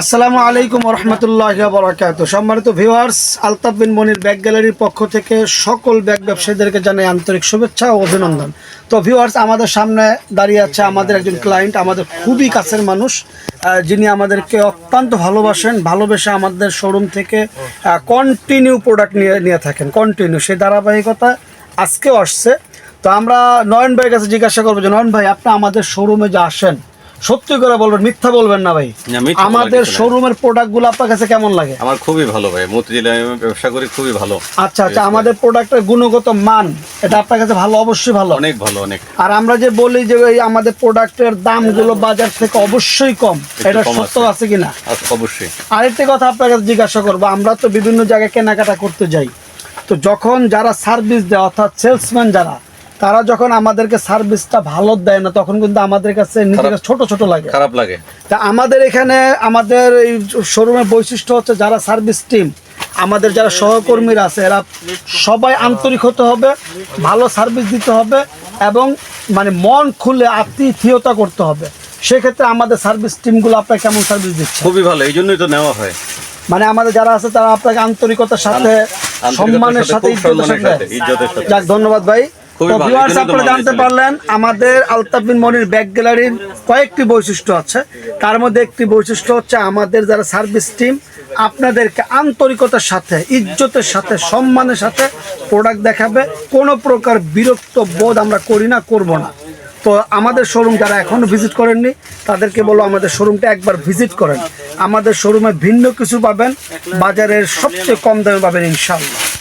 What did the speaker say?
আসসালামু আলাইকুম রহমতুল্লাহ বরাকাত সম্মানিত ভিউয়ার্স, আলতাফ বিন মনির ব্যাগ গ্যালারির পক্ষ থেকে সকল ব্যাগ ব্যবসায়ীদেরকে জানাই আন্তরিক শুভেচ্ছা ও অভিনন্দন। তো ভিউয়ার্স, আমাদের সামনে দাঁড়িয়ে আছে আমাদের একজন ক্লায়েন্ট আমাদের খুবই কাছের মানুষ যিনি আমাদেরকে অত্যন্ত ভালোবাসেন, ভালোবেসে আমাদের শোরুম থেকে কন্টিনিউ প্রোডাক্ট নিয়ে নিয়ে থাকেন। কন্টিনিউ সেই ধারাবাহিকতা আজকেও আসছে। তো আমরা নয়ন ভাইয়ের কাছে জিজ্ঞাসা করব যে, নয়ন ভাই, আপনি আমাদের শোরুমে যে আসেন সত্যি করে বলবেন মিথ্যা বলবেন না ভাই। আমাদের। শোরুমের প্রোডাক্টগুলো আপনার কাছে কেমন লাগে? আমার খুবই ভালো ভাই মতিঝিলে ব্যবসা করি খুবই ভালো। আচ্ছা আচ্ছা আমাদের প্রোডাক্টের গুণগত মান এটা আপনার কাছে ভালো? অবশ্যই ভালো। অনেক ভালো অনেক। আর আমরা যে বলি যে এই আমাদের প্রোডাক্টের দামগুলো বাজার থেকে অবশ্যই কম এটা সত্য আছে। আছে কিনা? আচ্ছা, অবশ্যই। আরেকটি কথা আপনার কাছে জিজ্ঞাসা করব আমরা তো বিভিন্ন জায়গায় কেনাকাটা করতে যাই। তো যখন যারা সার্ভিস দেয় অর্থাৎ সেলসম্যান যারা তারা যখন আমাদেরকে সার্ভিসটা ভালো দেয় না তখন কিন্তু আমাদের কাছে নিজেকে ছোট ছোট লাগে। খারাপ লাগে। তা আমাদের এখানে আমাদের এই শোরুমের বৈশিষ্ট্য হচ্ছে যারা সার্ভিস টিম আমাদের যারা সহকর্মীরা আছে এরা সবাই আন্তরিক হতে হবে ভালো সার্ভিস দিতে হবে এবং মানে মন খুলে আতিথিয়তা করতে হবে। সেক্ষেত্রে আমাদের সার্ভিস টিমগুলো আপনাকে কেমন সার্ভিস দিচ্ছে? খুবই ভালো এই জন্যই তো নেওয়া হয়। মানে আমাদের যারা আছে তারা আপনাকে আন্তরিকতার সাথে সম্মানের সাথে। যাক ধন্যবাদ ভাই। খুবই তো ভালো, viewers এই জন্যই তো আপনারা জানতে পারলেন আমাদের আলতাফ মনির ব্যাগ গ্যালারির কয়েকটি বৈশিষ্ট্য আছে। তার মধ্যে একটি বৈশিষ্ট্য হচ্ছে আমাদের যারা সার্ভিস টিম আপনাদেরকে আন্তরিকতার সাথে ইজ্জতের সাথে সম্মানের সাথে প্রোডাক্ট দেখাবে। কোনো প্রকার বিরক্ত বোধ আমরা করি না করব না। তো আমাদের শোরুম যারা এখনও ভিজিট করেননি তাদেরকে বলো আমাদের শোরুমটা একবার ভিজিট করেন। আমাদের শোরুমে ভিন্ন কিছু পাবেন বাজারের সবচেয়ে কম দামে পাবেন ইনশাল্লাহ